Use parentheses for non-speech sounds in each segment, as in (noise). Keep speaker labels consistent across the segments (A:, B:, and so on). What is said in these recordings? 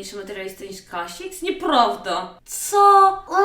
A: mniejszy materialista niż Kasix? Nieprawda. Co? O,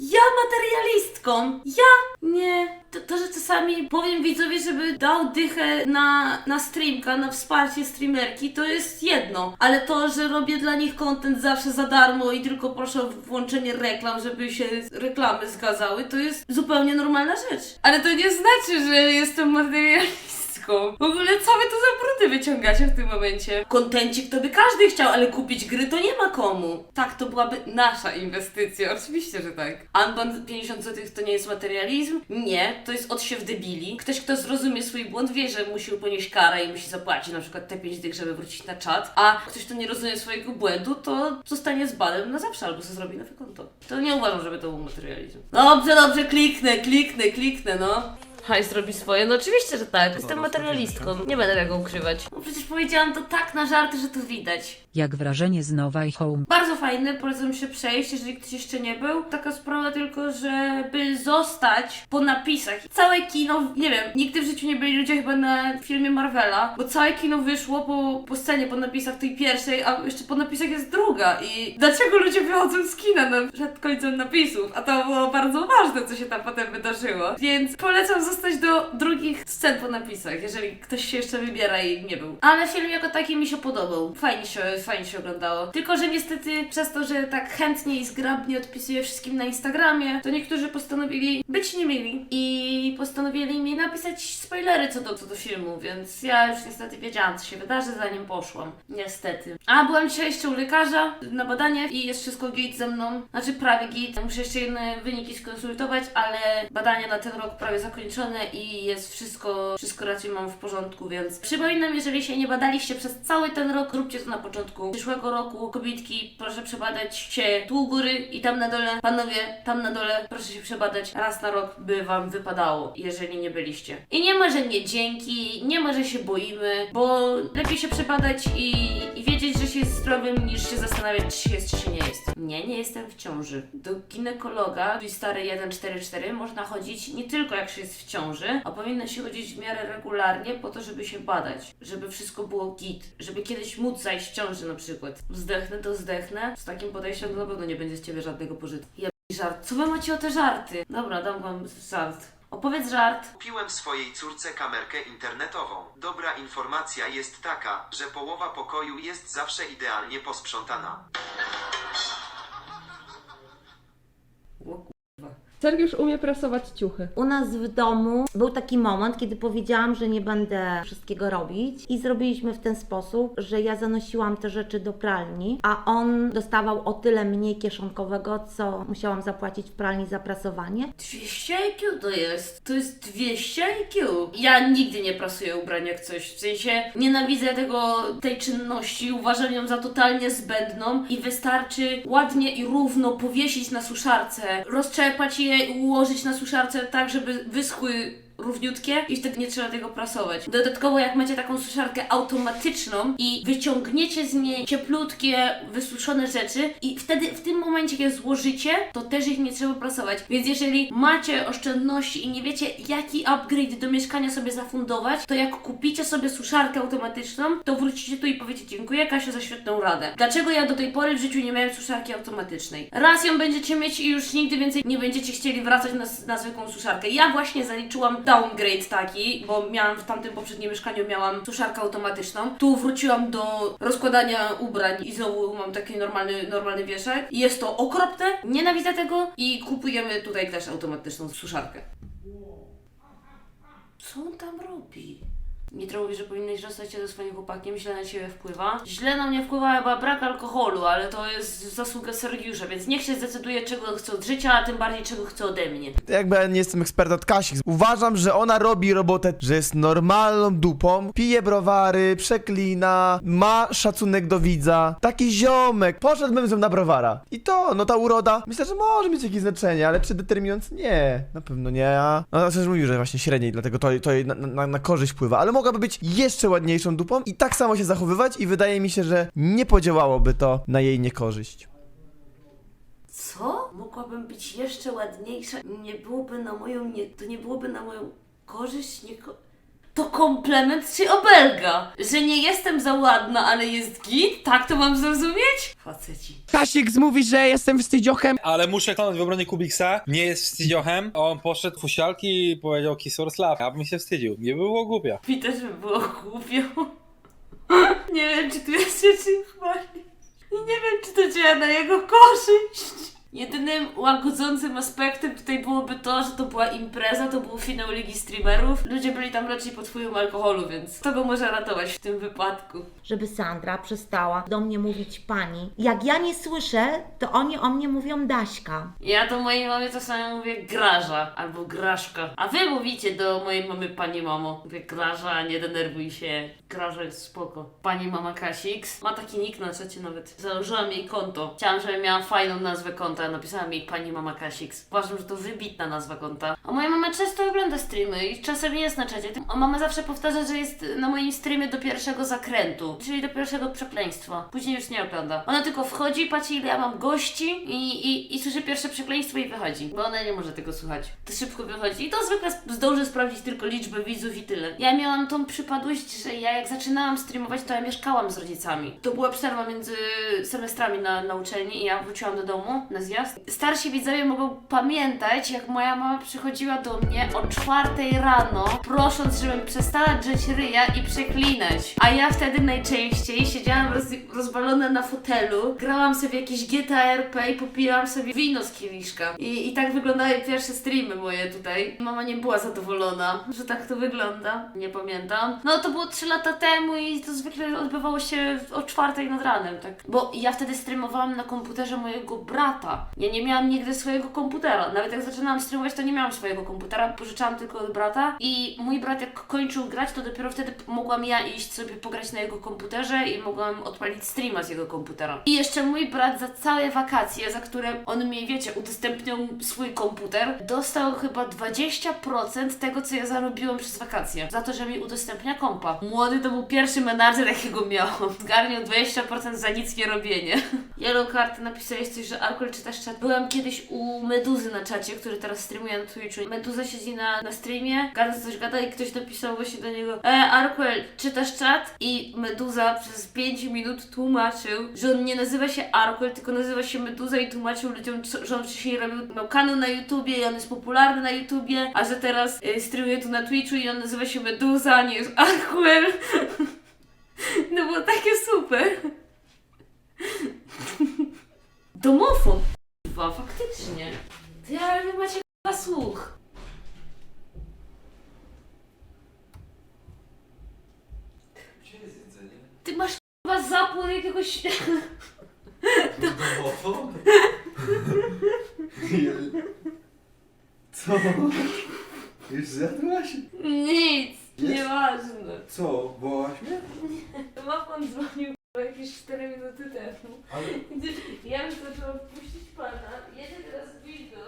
A: ja materialistką. Ja? Nie. To, to, że czasami powiem widzowi, żeby dał dychę na, na streamka, na wsparcie streamerki, to jest jedno. Ale to, że robię dla nich content zawsze za darmo i tylko proszę o włączenie reklam, żeby się reklamy zgadzały, to jest zupełnie normalna rzecz. Ale to nie znaczy, że jestem materialistką. W ogóle co wy tu za brudy wyciągacie w tym momencie? Kontencik to by każdy chciał, ale kupić gry to nie ma komu. Tak, to byłaby nasza inwestycja, oczywiście, że tak. Unbound 50 zł to nie jest materializm? Nie, to jest odsiew debili. Ktoś, kto zrozumie swój błąd, wie, że musi ponieść karę i musi zapłacić na przykład te 5 dych, żeby wrócić na czat, a ktoś, kto nie rozumie swojego błędu, to zostanie z banem na zawsze albo sobie zrobi nowe konto. To nie uważam, żeby to był materializm. Dobrze, dobrze, kliknę, kliknę, kliknę, no. Hajs robi swoje? No oczywiście, że tak. Jestem materialistką. Nie będę tego ukrywać. No przecież powiedziałam to tak na żarty, że to widać.
B: Jak wrażenie z Nowej Home?
A: Bardzo fajny, polecam się przejść, jeżeli ktoś jeszcze nie był. Taka sprawa tylko, żeby zostać po napisach. Całe kino, nie wiem, nigdy w życiu nie byli ludzie chyba na filmie Marvela, bo całe kino wyszło po, po scenie, po napisach tej pierwszej, a jeszcze po napisach jest druga. I dlaczego ludzie wychodzą z kina na, przed końcem napisów? A to było bardzo ważne, co się tam potem wydarzyło. Więc polecam zostać do drugich scen po napisach, jeżeli ktoś się jeszcze wybiera i nie był. Ale film jako taki mi się podobał. Fajnie się, fajnie się oglądało. Tylko, że niestety przez to, że tak chętnie i zgrabnie odpisuję wszystkim na Instagramie, to niektórzy postanowili być niemili i postanowili mi napisać spoilery co do, co do filmu, więc ja już niestety wiedziałam, co się wydarzy, zanim poszłam. Niestety. A byłam dzisiaj jeszcze u lekarza na badanie i jest wszystko git ze mną. Znaczy prawie git. Muszę jeszcze jedne wyniki skonsultować, ale badania na ten rok prawie zakończone i jest wszystko, wszystko raczej mam w porządku, więc przypominam, jeżeli się nie badaliście przez cały ten rok, róbcie to na początku przyszłego roku. Kobietki, proszę przebadać się tu u góry i tam na dole. Panowie, tam na dole, proszę się przebadać raz na rok, by wam wypadało, jeżeli nie byliście. I nie ma, że nie dzięki, nie ma, że się boimy, bo lepiej się przebadać i, i wiedzieć, że się jest zdrowym, niż się zastanawiać, czy się jest, czy się nie jest. Nie, nie jestem w ciąży. Do ginekologa, czyli stary 144, można chodzić nie tylko jak się jest w ciąży, a powinno się chodzić w miarę regularnie po to, żeby się badać, żeby wszystko było git, żeby kiedyś móc zajść w ciąży na przykład. Zdechnę to zdechnę, z takim podejściem to na pewno nie będzie z ciebie żadnego pożytku. Ja żart. Co wy macie o te żarty? Dobra, dam wam żart. Opowiedz żart.
C: Kupiłem swojej córce kamerkę internetową. Dobra informacja jest taka, że połowa pokoju jest zawsze idealnie posprzątana.
D: Sergiusz umie prasować ciuchy.
E: U nas w domu był taki moment, kiedy powiedziałam, że nie będę wszystkiego robić i zrobiliśmy w ten sposób, że ja zanosiłam te rzeczy do pralni, a on dostawał o tyle mniej kieszonkowego, co musiałam zapłacić w pralni za prasowanie.
A: 200 IQ to jest. To jest 200 IQ. Ja nigdy nie prasuję ubrań jak coś. W sensie nienawidzę tego, tej czynności, uważam ją za totalnie zbędną i wystarczy ładnie i równo powiesić na suszarce, rozczepać je ułożyć na suszarce tak, żeby wyschły równiutkie i wtedy nie trzeba tego prasować. Dodatkowo jak macie taką suszarkę automatyczną i wyciągniecie z niej cieplutkie, wysuszone rzeczy i wtedy w tym momencie, kiedy złożycie, to też ich nie trzeba prasować. Więc jeżeli macie oszczędności i nie wiecie jaki upgrade do mieszkania sobie zafundować, to jak kupicie sobie suszarkę automatyczną, to wrócicie tu i powiecie dziękuję Kasiu za świetną radę. Dlaczego ja do tej pory w życiu nie miałem suszarki automatycznej? Raz ją będziecie mieć i już nigdy więcej nie będziecie chcieli wracać na, na zwykłą suszarkę. Ja właśnie zaliczyłam downgrade taki, bo miałam w tamtym poprzednim mieszkaniu miałam suszarkę automatyczną. Tu wróciłam do rozkładania ubrań i znowu mam taki normalny, normalny wieszak. Jest to okropne, nienawidzę tego i kupujemy tutaj też automatyczną suszarkę. Co on tam robi? Nitro mówi, że powinnaś rozstać się ze swoim chłopakiem, źle na ciebie wpływa. Źle na mnie wpływa chyba brak alkoholu, ale to jest zasługa Sergiusza, więc niech się zdecyduje, czego chce od życia, a tym bardziej czego chce ode mnie.
F: Jakby ja nie jestem ekspert od Kasik. Uważam, że ona robi robotę, że jest normalną dupą, pije browary, przeklina, ma szacunek do widza. Taki ziomek, poszedłbym z nią na browara. I to, no ta uroda, myślę, że może mieć jakieś znaczenie, ale czy determinując? Nie, na pewno nie. No też mówił, że właśnie średniej, dlatego to, to jej na, na, na korzyść wpływa, ale mogłaby być jeszcze ładniejszą dupą i tak samo się zachowywać i wydaje mi się, że nie podziałałoby to na jej niekorzyść.
A: Co? Mogłabym być jeszcze ładniejsza? Nie byłoby na moją, nie, to nie byłoby na moją korzyść? Nie ko- to komplement czy obelga? Że nie jestem za ładna, ale jest git? Tak to mam zrozumieć? Faceci.
G: Kasik mówi, że jestem wstydziochem.
H: Ale muszę stanąć w obronie Kubiksa, nie jest wstydziochem. On poszedł fusialki i powiedział Kisor Slav. Ja bym się wstydził, nie było głupio.
A: Mi też by było głupio. (laughs) Nie wiem, czy tu jest się czym chwalić. I nie wiem, czy to działa na jego korzyść. Jedynym łagodzącym aspektem tutaj byłoby to, że to była impreza, to był finał Ligi Streamerów. Ludzie byli tam raczej pod wpływem alkoholu, więc to go może ratować w tym wypadku.
E: Żeby Sandra przestała do mnie mówić pani. Jak ja nie słyszę, to oni o mnie mówią Daśka.
A: Ja do mojej mamy czasami mówię graża albo graszka. A wy mówicie do mojej mamy pani mamo. Mówię graża, nie denerwuj się. Graża jest spoko. Pani mama Kasix ma taki nick na czacie nawet. Założyłam jej konto. Chciałam, żeby miała fajną nazwę konta. Napisałam jej pani mama Kasix. Uważam, że to wybitna nazwa konta. A moja mama często ogląda streamy i czasem jest na czacie. A mama zawsze powtarza, że jest na moim streamie do pierwszego zakrętu, czyli do pierwszego przekleństwa. Później już nie ogląda. Ona tylko wchodzi, patrzy ile ja mam gości i, i, i słyszy pierwsze przekleństwo i wychodzi. Bo ona nie może tego słuchać. To szybko wychodzi i to zwykle zdąży sprawdzić tylko liczbę widzów i tyle. Ja miałam tą przypadłość, że ja jak zaczynałam streamować, to ja mieszkałam z rodzicami. To była przerwa między semestrami na, na uczelni i ja wróciłam do domu na Starsi widzowie mogą pamiętać, jak moja mama przychodziła do mnie o czwartej rano, prosząc, żebym przestała drzeć ryja i przeklinać. A ja wtedy najczęściej siedziałam roz, rozwalona na fotelu, grałam sobie jakieś GTA RP i popijałam sobie wino z kieliszka. I, I tak wyglądały pierwsze streamy moje tutaj. Mama nie była zadowolona, że tak to wygląda. Nie pamiętam. No to było 3 lata temu i to zwykle odbywało się o czwartej nad ranem, tak. Bo ja wtedy streamowałam na komputerze mojego brata. Ja nie miałam nigdy swojego komputera. Nawet jak zaczynałam streamować, to nie miałam swojego komputera, pożyczałam tylko od brata. I mój brat jak kończył grać, to dopiero wtedy mogłam ja iść sobie pograć na jego komputerze i mogłam odpalić streama z jego komputera. I jeszcze mój brat za całe wakacje, za które on mi, wiecie, udostępniał swój komputer, dostał chyba 20% tego, co ja zarobiłam przez wakacje. Za to, że mi udostępnia kompa. Młody to był pierwszy menadżer, (laughs) jakiego miałam. Zgarniał 20% za nic nie robienie. (laughs) Yellow Card napisałeś coś, że Alkohol czytasz czat. Byłam kiedyś u Meduzy na czacie, który teraz streamuje na Twitchu. Meduza siedzi na, na streamie, gada coś gada i ktoś napisał właśnie do niego E, Arkwell, czytasz czat? I Meduza przez 5 minut tłumaczył, że on nie nazywa się Arkwell, tylko nazywa się Meduza i tłumaczył ludziom, co, że on wcześniej robił, miał kanał na YouTubie i on jest popularny na YouTubie, a że teraz y, streamuje tu na Twitchu i on nazywa się Meduza, a nie jest Arkwell. (laughs) No było takie super. Domofon. Chyba, faktycznie. Ty, ale wy macie chyba słuch. Ty masz chyba zapłon jakiegoś...
I: Co? Już zjadłaś?
A: Nic,
I: Jest?
A: nieważne.
I: Co? Wołaś mnie?
A: Domofon dzwonił chyba jakieś 4 minuty temu.
I: Ale...
A: Ja bym zaczęła puścić pana. Jedzie teraz wideo.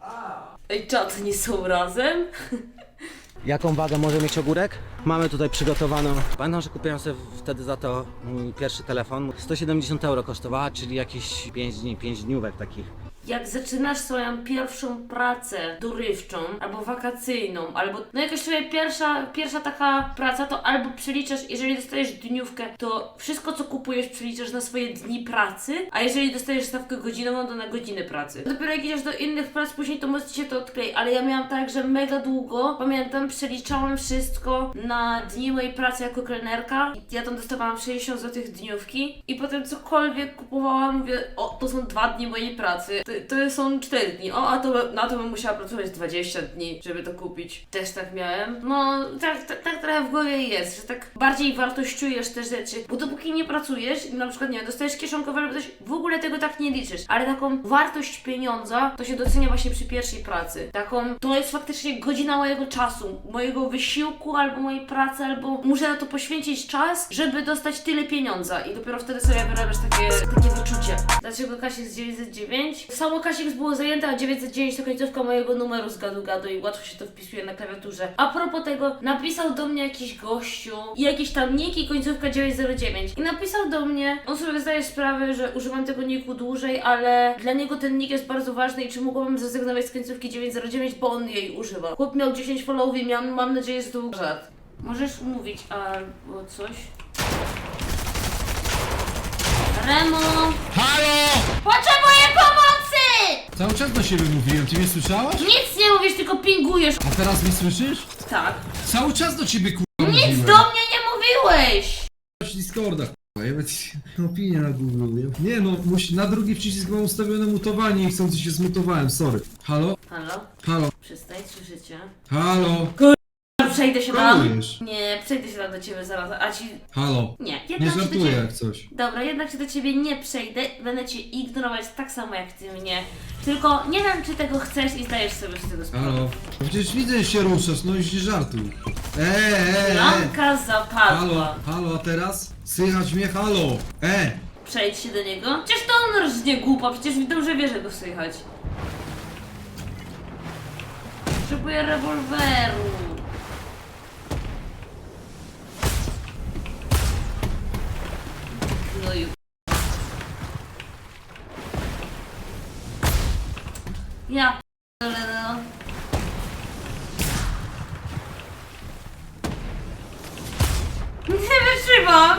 I: A!
A: Ej, czat, nie są razem? (laughs)
G: Jaką wagę może mieć ogórek? Mamy tutaj przygotowaną. Pamiętam, że kupiłem sobie wtedy za to mój pierwszy telefon. 170 euro kosztowała, czyli jakieś 5 dni, 5 dniówek takich.
A: Jak zaczynasz swoją pierwszą pracę dorywczą, albo wakacyjną, albo no jakaś twoja pierwsza, pierwsza taka praca, to albo przeliczasz, jeżeli dostajesz dniówkę, to wszystko co kupujesz przeliczasz na swoje dni pracy, a jeżeli dostajesz stawkę godzinową, to na godziny pracy. Dopiero jak idziesz do innych prac później, to ci się to odklei, ale ja miałam tak, że mega długo, pamiętam, przeliczałam wszystko na dni mojej pracy jako kelnerka. Ja tam dostawałam 60 zł dniówki i potem cokolwiek kupowałam, mówię, o, to są dwa dni mojej pracy, to, są 4 dni, o, a to na to bym musiała pracować 20 dni, żeby to kupić. Też tak miałem. No, tak, tak, tak trochę w głowie jest, że tak bardziej wartościujesz te rzeczy, bo dopóki nie pracujesz i na przykład, nie dostajesz kieszonkowe albo coś, w ogóle tego tak nie liczysz, ale taką wartość pieniądza to się docenia właśnie przy pierwszej pracy. Taką, to jest faktycznie godzina mojego czasu, mojego wysiłku albo mojej pracy, albo muszę na to poświęcić czas, żeby dostać tyle pieniądza i dopiero wtedy sobie wyrabiasz takie, takie wyczucie. Dlaczego Kasik z 909? Samo Kasik było zajęte, a 909 to końcówka mojego numeru z gadu gadu i łatwo się to wpisuje na klawiaturze. A propos tego, napisał do mnie jakiś gościu i jakiś tam nick i końcówka 909 i napisał do mnie, on sobie zdaje sprawę, że używam tego nicku dłużej, ale dla niego ten nick jest bardzo ważny i czy mogłabym zrezygnować z końcówki 909, bo on jej używa. Chłop miał 10 followów i miał, mam nadzieję, że to był żart. Możesz mówić albo coś. Remo!
J: Halo!
A: Potrzebuję pomocy!
J: Cały czas do siebie mówiłem, ty mnie słyszałaś?
A: Nic nie mówisz, tylko pingujesz.
J: A teraz mnie słyszysz?
A: Tak.
J: Cały czas do ciebie kurwa
A: Nic
J: mówiłem.
A: do mnie nie mówiłeś!
J: Masz Discorda kurwa, ja będę (laughs) opinię na Google. Ja... Nie no, musi... na drugi przycisk mam ustawione mutowanie i chcąc się zmutowałem, sorry. Halo?
A: Halo?
J: Halo?
A: Przestań, słyszycie?
J: Halo?
A: Przejdę się tam.
J: Halujesz?
A: Nie, przejdę się tam do ciebie zaraz, a ci...
J: Halo?
A: Nie,
J: Nie
A: jednak się do
J: żartuję
A: ciebie...
J: jak coś.
A: Dobra, jednak się do ciebie nie przejdę, będę cię ignorować tak samo jak ty mnie. Tylko nie wiem, czy tego chcesz i zdajesz sobie z tego sprawę.
J: Halo? No Przecież widzę, że się ruszasz, no i nie żartuj. Eee, eee, eee.
A: Lampka
J: Halo?
A: zapadła.
J: Halo, a teraz? Słychać mnie? Halo? E!
A: Przejdź się do niego. Przecież to on rżnie głupa, przecież dobrze wie, że go słychać. Potrzebuję rewolweru. Ja no. (laughs) Nie wytrzymam!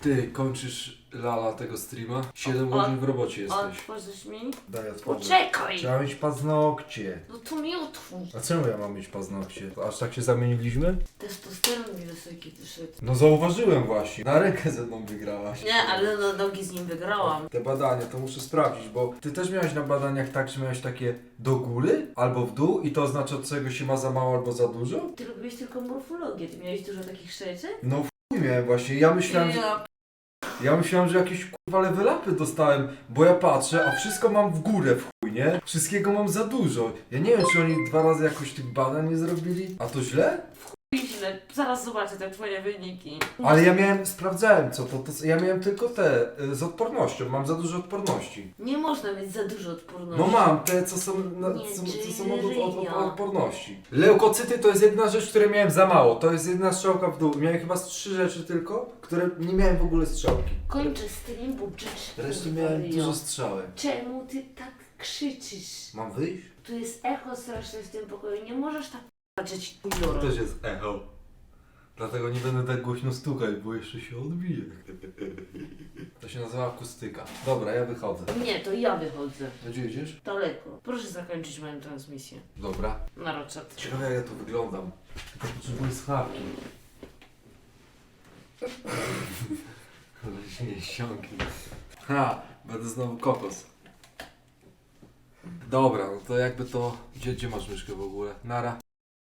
I: Ty kończysz lala tego streama? 7
A: O,
I: godzin w robocie jesteś.
A: Otworzysz mi?
I: Daj otworzę.
A: Poczekaj!
I: Trzeba mieć paznokcie.
A: No to mi otwórz.
I: A czemu ja mam mieć paznokcie? Aż tak się zamieniliśmy?
A: Testosteron mi wysoki wyszedł.
I: No zauważyłem właśnie. Na rękę ze mną wygrałaś.
A: Nie, ale no nogi z nim wygrałam.
I: Te badania to muszę sprawdzić, bo ty też miałeś na badaniach tak, że miałeś takie do góry albo w dół i to oznacza od czego się ma za mało albo za dużo?
A: Ty robiłeś tylko morfologię, ty miałeś dużo takich rzeczy?
I: No w chuj miałem właśnie. Ja myślałem, że,
A: Ja
I: ja myślałem, że jakieś kurwa level upy dostałem, bo ja patrzę, a wszystko mam w górę w chuj, nie? Wszystkiego mam za dużo. Ja nie wiem, czy oni dwa razy jakoś tych badań nie zrobili. A to źle?
A: Źle, zaraz zobaczę te twoje wyniki.
I: Ale ja miałem, sprawdzałem co to, to ja miałem tylko te y, z odpornością, mam za dużo odporności.
A: Nie można mieć za dużo odporności.
I: No mam, te co są, na,
A: Nie,
I: co, co są od, od, od, odporności. Leukocyty to jest jedna rzecz, której miałem za mało, to jest jedna strzałka w dół. Miałem chyba z trzy rzeczy tylko, które nie miałem w ogóle strzałki.
A: Kończę stream, bo drzesz.
I: Resztę
A: kurwa,
I: miałem dużo strzałek.
A: Czemu ty tak krzyczysz?
I: Mam wyjść?
A: Tu jest echo straszne w tym pokoju, nie możesz tak patrzeć
I: To też jest echo. Dlatego nie będę tak głośno stukać, bo jeszcze się odbije. To się nazywa akustyka. Dobra, ja wychodzę.
A: Nie, to ja wychodzę.
I: Gdzie idziesz?
A: Daleko. Proszę zakończyć moją transmisję.
I: Dobra.
A: Na roczat.
I: Ciekawe jak ja tu wyglądam. Tylko potrzebuję schawki. Ale się nie ściągnie. Ha! Będę znowu kokos. Dobra, no to jakby to... Gdzie, gdzie masz myszkę w ogóle? Nara.